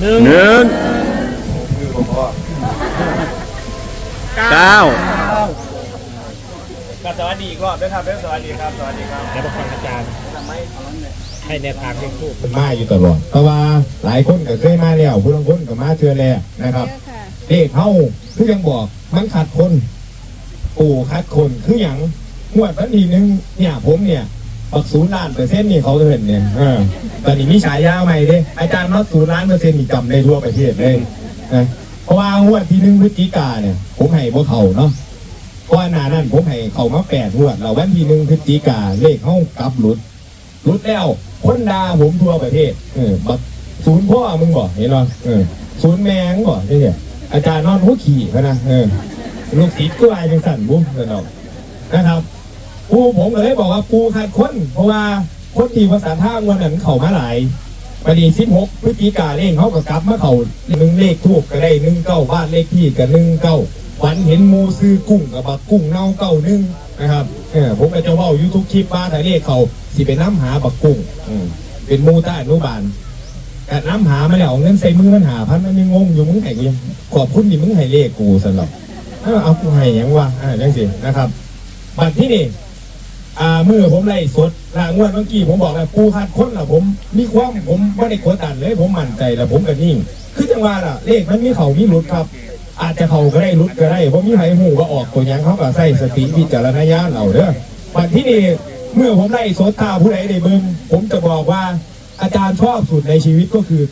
หนึ่งหนึ่งเก้าก็สวัสดีอีกรอบด้วยครับเรื่องสวัสดีครับ สวัสดีครับแล้วฟังอาจารย์ให้แนวทางเลขทูบมันมาอยู่ตลอด เพราะว่าหลายคนก็เคยมาแล้วผู้ลางคนก็มาเทือแล้วนะครับเยอะค่ะเลขเฮาคือยังบอกมันขาดคน ปู่ขาดคนคืออย่างงวดวันที่หนึ่งเนี่ยผมเนี่ย ปักศูนย์ล้านเปอร์เซ็นต์นี่เขาเห็นเนี่ยเออตอนนี้มีฉายาใหม่เด้อาจารย์น็อตศูนย์ล้านเปอร์เซ็นต์นี่จำได้ทั่วประเทศเลยนะเพราะว่างวดที่หนึ่งพฤศจิกาเนี่ยผมให้พวกเขาเนาะเพราะนานั้นผมให้เขามาแปดงวดเราวันที่หนึ่งพฤศจิกาเลขเฮากลับหลุดหลุดแล้วคนดาผมทั่วประเทศเออบักศูนย์พ่อมึงบอกเห็นหรอเออศูนย์แมงบอกใช่ไหมอาจารย์นอนหัวขี่เขานะเออลูกศิษย์ก็อายจังสั่นบุ้มกันดอนะครับ ปูผมก็เลยบอกว่าปูขาดคน เพราะว่าคนที่ภาษาท่างวันนั้นเขามาหลายปดีสิบหกพฤศจิกาเองเขาก็กลับมาเขาหนึ่งเลขทูบก็ได้หนึ่งเก้าบ้านเลขที่ก็หนึ่งเก้าฝันเห็นมูซื้อกุ้งกับบักกุ้งเน่าเก้าหนึ่งนะครับเออผมก็จะเว่ายูทูบคลิปบ้านแต่เลขเขาสิไปน้ำหาบักกุ้งเป็นมูต้อนุบาลกะน้ำหามาแล้วเอาเงินใส่มือมันหาพันมันยังงงอยู่มึงไห้กูยังขอบคุณที่มึงให้เลขกูสำหรับเออเอากูให้ยังวะอ่าจังสินะครับบัตรที่นี่ อ่ามือผมไล่สดลางวดเมื่อกี้ผมบอกแล้วปูขาดคนละผมมีความผมไม่ได้กดดันเลย ผมมั่นใจแล้วผมก็นิ่ง คือจังหวะล่ะเลขมันมีเขามีหลุดครับ อาจจะเขาก็ได้หลุดก็ได้เพราะมีใครหูว่าออกตัวยังเขาก็ใส่สติวิจารณญาณเราเด้อบัตรที่นี่เมื่อผมไล่สดตาผู้ใดในเบิ่งผมจะบอกว่าอาจารย์ชอบสุดในชีวิตก็คือ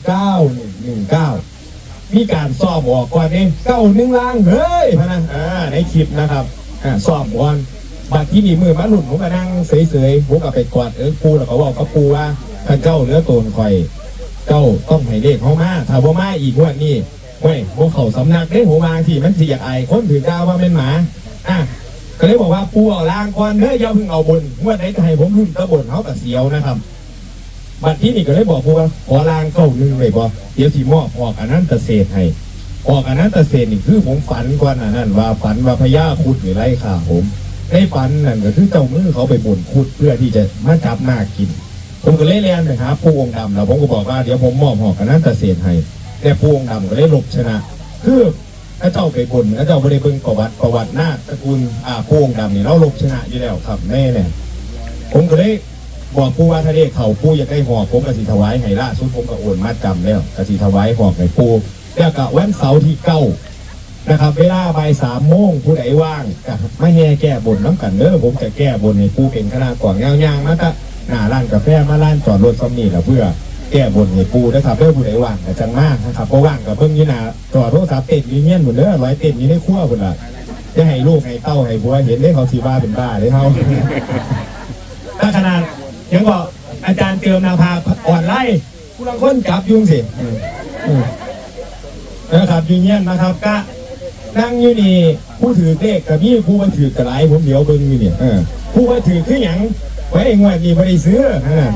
9119 มีการซ่อมออกก่อนเองเก้าหนึ่งล่างเฮ้ยพนะอ่าในคลิปนะครับอ่าซ่อมก่อน บัดที่นี่มือมาหลุดผมก็นั่งเฉยๆผมก็ไปกอดเออปูแล้วก็บอกกับปูว่าท่าเจ้าเหลือโตนคอย เจ้าต้องให้เลขเขามาถ้าบ่มาอีกวันนี้เว้ยพวกเขาสำนักได้หัววางที่มันสิอยากอคนถือดาวว่าเป็นหมาอะก็เลยบอกว่าปูเอาล่างก่อนเด้อย่าเพิ่งเอาบนงวดไหนจะให้ผมรุ่นตะบนเขากับเสียวนะครับบัดที่นี่ก็เลยบอกพวกว่าขอลางเก้าหนึ่งเลยบ่เดี๋ยวสีมอบออกอันนั้นเกษตรให้ออกอันนั้นเกษตรนี่คือผมฝันก่อนอันนั้นว่าฝันว่าพญาคุดหรือไรข่าผม ในฝันนั่นก็คือเจ้ามือเขาไปบ่นคุดเพื่อที่จะมาจับหน้ากิน ผมก็เลยเรียนไปหาผู้องค์ดำแล้วผมก็บอกว่าเดี๋ยวผมมอบหอกอันนั้นเกษตรให้แต่ผู้องค์ดำก็เลยหลบชนะ คือพระเจ้าไปบ่นพระเจ้าไม่ได้เบิ่งประวัติประวัติหน้าตระกูลอ่าผู้องค์ดำนี่เราหลบชนะอยู่แล้วครับแน่เนี่ยผมก็เลยบอกผู้ว่าทะเลเขาผู้อยากได้หอกผมกสิถวายให้ล่าสุดผมก็โอนมาจำแล้วกสิถวายหอกให้ผู้แล้วก็วันเสาร์ที่เก้า นะครับ เวลาบ่ายสามโมงผู้ใดว่างก็ไม่แห่แก้บนน้ำกันเด้อผมจะแก้บนให้ผู้เป็นคณะกว่างยางๆมาก็หน้าร้านกาแฟมาร้านจอดรถซ้ำนี่แหละเพื่อแก้บนให้ปูนะครับเด้อผู้ใดว่างก็จังมากนะครับเพราะว่างกับเพิ่งยี่หนาจอดรถสับเต็นอยู่เงี้ยหมดเด้อร้อยเต็นอยู่ในครัวหมดละจะให้ลูกให้เต้าให้บัวเห็นได้เขาสีบ้าเป็นบ้าเลยเขาถ้าขนาดยังบอกอาจารย์เติมนาภาอ่อนไล่ผู้ลังคนจับยุ่งสินะครับอยูเนียนนะครับก็ นั่งอยู่นี่ผู้ถือเลขกับพี่ผู้มาถือกระไรผมเดี๋ยวเบิ่งอยู่เนี่ยเออผู้มาถือคืออย่างไว้งวดนี้ไม่ได้ซื้อนั่นน่ะ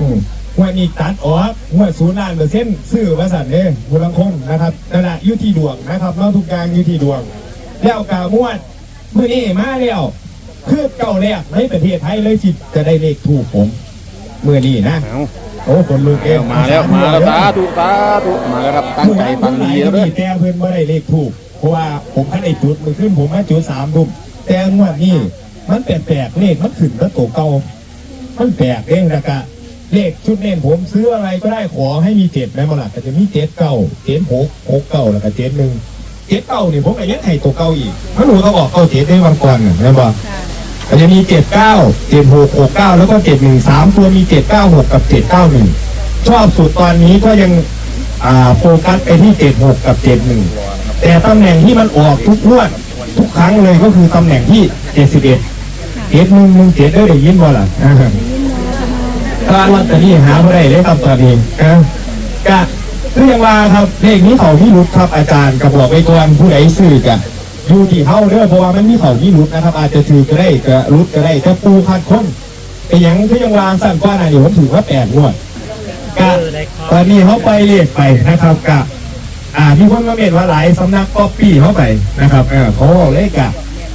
อืมงวดนี้ตัดออกงวดศูนย์ล้านเปอร์เซ็นต์ซื้อว่าสันเนี่ยผู้ลังคนนะครับนั่นแหละอยู่ที่ดวงนะครับเราทุกอย่างอยู่ที่ดวง แล้วกามวดมื่อนี้มาแล้วคือเก่าแรกในประเทศไทยเลยที่จะได้เลขถูกผมเมื่อนี้นะเอาโอ้คนลูกเอแล้วมาแล้วมาแล้วสาธุสาธุมาแล้วครับตั้งใจฟังดีแล้วเด้อแต่เพื่อนไม่ได้เลขถูก เพราะว่าผมขั้นไอ้จุดมือขึ้นผมมาจุดสามดุมแต่งวดนี้มันแปลกๆเลขมันขึ้นแล้วตัวเก่ามันแปลกเองนะกะเลขชุดเน้นผมซื้ออะไรก็ได้ขอให้มีเจ็ดแม่มาหลักก็จะมีเจ็ดเก้าเจ็ดหกหกเก้าแล้วก็เจ็ดหนึ่งเจ็ดเก้านี่ผมก็ยังให้ตัวเก้าอีกมันหนูต้องออกเก้าเจ็ดได้บางก่อนนะแม่บอกค่ะมันจะมีเจ็ดเก้าเจ็ดหกหกเก้าแล้วก็เจ็ดหนึ่งสามตัวมีเจ็ดเก้าหกกับเจ็ดเก้าหนึ่งชอบสุดตอนนี้ก็ยังอ่าโฟกัสไปที่เจ็ดหกกับเจ็ดหนึ่ง แต่ตำแหน่งที่มันออกทุกงวดทุกครั้งเลยก็คือตำแหน่งที่เจ็ดสิบเอ็ดเจ็ดหนึ่งหนึ่งเจ็ดได้ได้ยินบ่ล่ะอ่าถ้าลอตเตอรี่หาไม่ได้เลยครับตอนนี้นะก็คือยังว่าครับเลขนี้เขาที่รุดครับอาจารย์กระบอกไปก่อนผู้ใดซื้อกะอยู่ที่เขาเด้อเพราะว่ามันมีเขาที่รุดนะครับ อาจจะถือก็ได้ก็รุดก็ได้ถ้าปูคัดคนไอ้หยังที่ยังวางสั่นกว่านะอยู่ผมถือว่าแปดงวดกะตอนนี้เขาไปเรียกไปนะครับกะ อ่ามีคนมาเมนว่าหลายสำนักก๊อปปี้เขาไปนะครับเออเขาบอกเลยกะ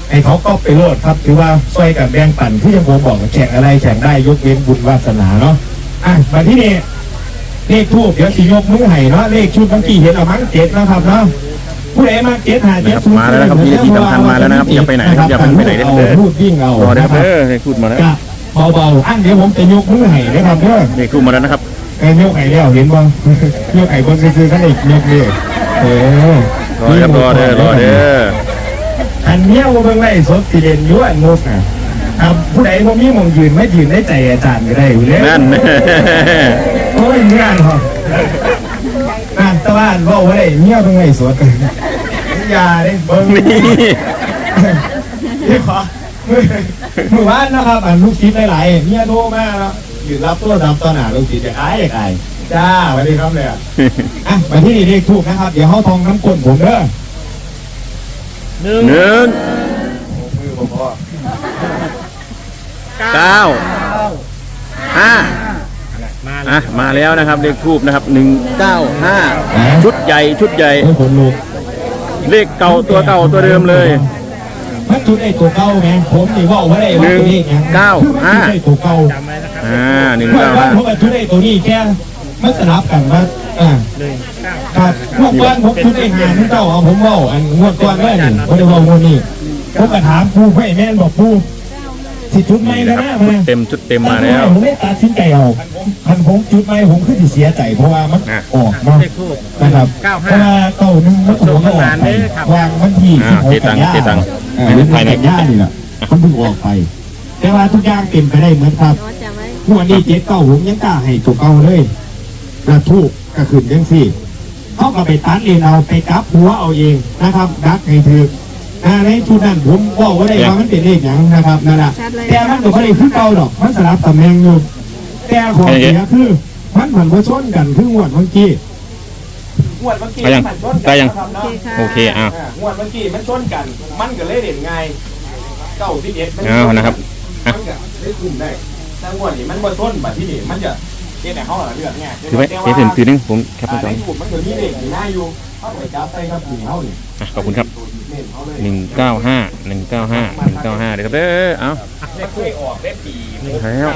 ไอ้เขาก๊อปไปโลดครับถือว่าช่วยกันแบ่งปันที่ยังผมบอกแข่งอะไรแข่งได้ยกเว้นบุญวาสนาเนาะอะมาที่นี่เลขทูบเดี๋ยวสิยกมือให้เนาะเลขชุดเมื่อกี้เห็นเอามั้งเจ็ดนะครับเนาะผู้ใดมาเจ็ดหาเจ็ดศูนย์มาแล้วนะครับวินาทีสำคัญมาแล้วนะครับอย่าไปไหนนะครับอย่าเพิ่งไปไหนเด้ออารูดวิ่งเอารอได้นะคครัรับบเออเลขทูบมาแล้วกะเบาๆอันเดี๋ยวผมจะยกมือให้นะครับเด้อเลขทูบมาแล้วนะครับ เอ้ยยกไข่แล้วเห็นบ่ยกไข่บนซื้อๆกันอีกยกนี่เออรอครับรอเด้อรอเด้ออันเนี้ยว่าเบิ่งไล่สดสิเด่นอยู่อันงกอะครับผู้ใดบ่มีหมองยืนไม่ยืนได้ใจอาจารย์ก็ได้อยู่แล้วนั่นโอ้ยเมียนเหรอนั่นตะวันเว้าบ่ได้เมียเบิ่งไล่สดอย่าเด้เบิ่งนี่นี่ขอมือมือว่านนะครับอันลูกศิษย์หลายๆเมียโทรมาแล้ว ยืนรับโทรศัพท์ตอนหน้าลูกศิษย์จะอายอยากอายจ้าสวัสดีครับเลยอะอะมาที่นี่เลขถูกนะครับ เดี๋ยวเขาทองน้ำก้นผมเด้อหนึ่งหนึ่งมือผมพ่อเก้าห้ามาอะมาแล้วนะครับเลขทูบนะครับหนึ่งเก้าห้าชุดใหญ่ชุดใหญ่ ให้ผลลูกเลขเก่าตัวเก่าตัวเดิมเลย มันจุดไอ้ตัวเก่าไงผมนี่ว่าว่าได้ว่าตัวนี้ไงหนึ่งเก้าห้าจุดไอ้ตัวเก่าจำไว้นะครับอ่าหนึ่งเมื่อเก้าวานห้าผมกับจุดไอ้ตัวนี้แค่มันสลับกันว่าอ่าหนึ่งเก้าครับเมื่อวานผมจุดไอ้หาที่เจ้าเอาผมเว่าอันงวดก่อนว่านี่ผมได้เว่างวดนี้ผมก็ถามผู้ให้แม่นบอกผู้ สิจุดไม่นี่ก็นะครับได้ชุดมาเต็มชุดเต็มมาแล้ว ผมไม่ตัดสินใจเอาคันผมจุดไม่ผมคือสิเสียใจเพราะว่ามันอะออกเนาะเลขทูบนะครับเก้าเพห้า ราะว่าเก้าหนึ่งมันถูกออกไปวางวันที่อ่าสิบหกเจตักังนยาเจตังเออวันที่กันยานี่แหละมันเพิ่งออกไป แต่ว่าทุกอย่างเป็นไปได้เหมือนครับน้อยจำไว้ทุกวันนี้เจ็ดเก้าผมยังกล้าให้ถูกเก้าเลยกระทูกกระขืนยังสี่เขาก็ไปตัดเองเอาไปกลับหัวเอาเองนะครับดักให้ถือ อ่าในชุดนั้นผมบอกว่าได้ว่ามันเป็นเลขอย่างนะครับนั่นแหละชัดเลยแต่มันก็ไม่ได้คือเก่าดอกมันสลับตำแหน่งอยู่แต่ของเสียคือมันผันมาชนกันคืองวดเมื่อกี้งวดเมื่อกี้ได้ยังมันชนได้ยังนะครับโอเนาะเคค่ะโอเคอะอ่างวดเมื่อกี้มันชนกัน มันก็เลยเด่นไงเก้าสิบเอ็ดมันเอานะครับมันก็ได้คุมได้แต่งวดนี้มันบ่ชนบัดที่นี่มันจะ เฮ็ดให้เฮาล่ะเลือกไงถือไว้เดี๋ยวถือถือหนึงผมแคปอ่าไว้ก่อนในถูกมันก็มีเลขอยู่หน้าอยู่เฮาไปจับใส่ครับถึงเฮานี่อะขอบคุณครับเน้นเฮาเลยหนึ่งเก้าห้าหนึ่งเก้าห้าหนึ่งเก้าห้าเดี๋ยวครับเด้อเอาเลขเคยออกได้ปีแล้ว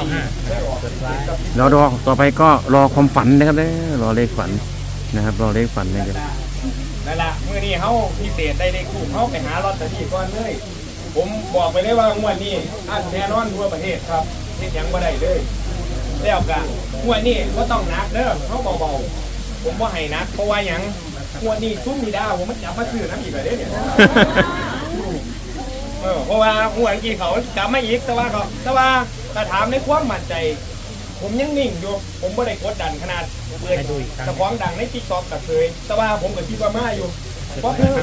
รอรอต่อไปก็รอความฝันนะครับเด้อรอเลขฝันนะครับ รอเลขฝันนะครับนั่นล่ะมื้อนี้เฮาพิเศษได้เลขถูกเฮาไปหาลอตเตอรี่ก่อนเลยผมบอกไปเลยว่างวดนี้อันแน่นอนทั่วประเทศครับเฮ็ดหยังบ่ได้เลย แล้วก็งวดนี้ก็ต้องหนักเด้อเขาเบาๆผมว่าให้หนักเพราะว่าหยังงวดนี้ซุ้มมีดาวผมมันจับมาซื้อน้ำอีกเลยเด้อเนี่ยเออเพราะว่างวดกี้เขาจับมาอีกแต่ว่าเขาแต่ว่าถ้าถามในความมั่นใจ ผมยังนิ่งอยู่ผมไม่ได้กดดันขนาดเปิดตะฟ้องดังในติ๊กต็อกกับเคยแต่ว่าผมก็คิดว่ามาอยู่เพราะคือ